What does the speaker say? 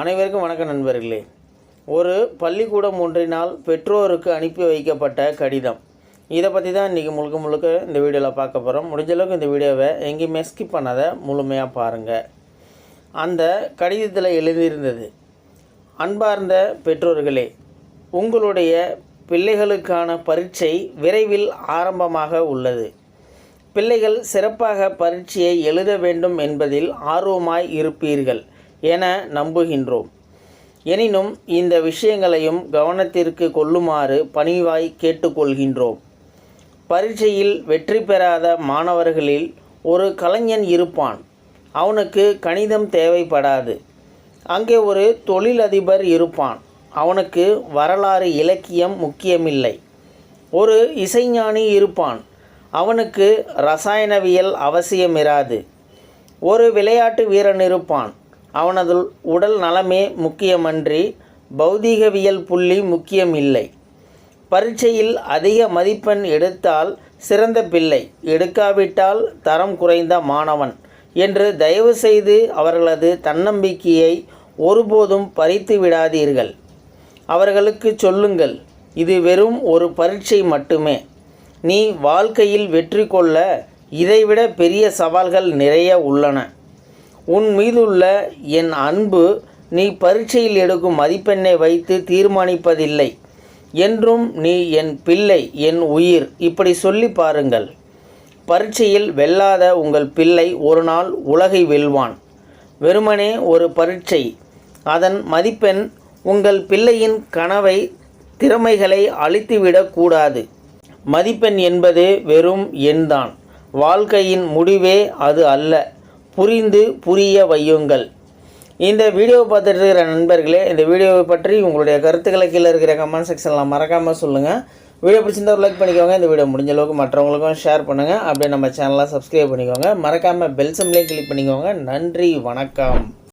அனைவருக்கும் வணக்கம் நண்பர்களே. ஒரு பள்ளிக்கூடம் ஒன்றினால் பெற்றோருக்கு அனுப்பி வைக்கப்பட்ட கடிதம். இதை பற்றி தான் இன்றைக்கி முழுக்க முழுக்க இந்த வீடியோவில் பார்க்க போகிறோம் முடிஞ்ச அளவுக்கு இந்த வீடியோவை எங்கேயுமே ஸ்கிப் பண்ணாத முழுமையாக பாருங்கள் அந்த கடிதத்தில் எழுதியிருந்தது அன்பார்ந்த பெற்றோர்களே உங்களுடைய பிள்ளைகளுக்கான பரீட்சை விரைவில் ஆரம்பமாக உள்ளது. பிள்ளைகள் சிறப்பாக பரீட்சையை எழுத வேண்டும் என்பதில் ஆர்வமாய் இருப்பீர்கள். என நம்புகின்றோம். எனினும் இந்த விஷயங்களையும் கவனத்திற்கு கொள்ளுமாறு பணிவாய் கேட்டுக்கொள்கின்றோம். பரீட்சையில் வெற்றி பெறாத மாணவர்களில் ஒரு கலைஞன் இருப்பான். அவனுக்கு கணிதம் தேவைப்படாது. அங்கே ஒரு தொழிலதிபர் இருப்பான். அவனுக்கு வரலாறு இலக்கியம் முக்கியமில்லை. ஒரு இசைஞானி இருப்பான். அவனுக்கு ரசாயனவியல் அவசியமிராது. ஒரு விளையாட்டு வீரன் இருப்பான். அவனது உடல் நலமே முக்கியமன்றி பௌதீகவியல் புள்ளி முக்கியமில்லை. பரீட்சையில் அதிக மதிப்பெண் எடுத்தால் சிறந்த பிள்ளை எடுக்காவிட்டால் தரம் குறைந்த மாணவன் என்று தயவுசெய்து அவர்களது தன்னம்பிக்கையை ஒருபோதும் பறித்து விடாதீர்கள். அவர்களுக்கு சொல்லுங்கள் இது வெறும் ஒரு பரீட்சை மட்டுமே. நீ வாழ்க்கையில் வெற்றி கொள்ள இதைவிட பெரிய சவால்கள் நிறைய உள்ளன. உன் மீதுள்ள என் அன்பு நீ பரீட்சையில் எடுக்கும் மதிப்பெண்ணை வைத்து தீர்மானிப்பதில்லை. என்றும் நீ என் பிள்ளை என் உயிர். இப்படி சொல்லி பாருங்கள். பரீட்சையில் வெல்லாத உங்கள் பிள்ளை ஒரு நாள் உலகை வெல்வான். வெறுமனே ஒரு பரீட்சை. அதன் மதிப்பெண் உங்கள் பிள்ளையின் கனவை திறமைகளை அழித்துவிடக்கூடாது மதிப்பெண் என்பது வெறும் எண்தான். வாழ்க்கையின் முடிவே அது அல்ல. புரிந்து புரிய வையுங்கள். இந்த வீடியோவை பார்த்துட்டு இருக்கிற நண்பர்களே இந்த வீடியோவை பற்றி உங்களுடைய கருத்துக்களை கீழே இருக்கிற கமெண்ட் செக்ஷனில் மறக்காமல் சொல்லுங்கள் வீடியோ பிடிச்சிருந்தா ஒரு லைக் பண்ணிக்கோங்க. இந்த வீடியோ முடிஞ்ச அளவுக்கு மற்றவங்களுக்கும் ஷேர் பண்ணுங்கள் அப்படியே நம்ம சேனலை சப்ஸ்கிரைப் பண்ணிக்கோங்க. மறக்காமல் பெல் சிம்லேயும் கிளிக் பண்ணிக்கோங்க. நன்றி வணக்கம்.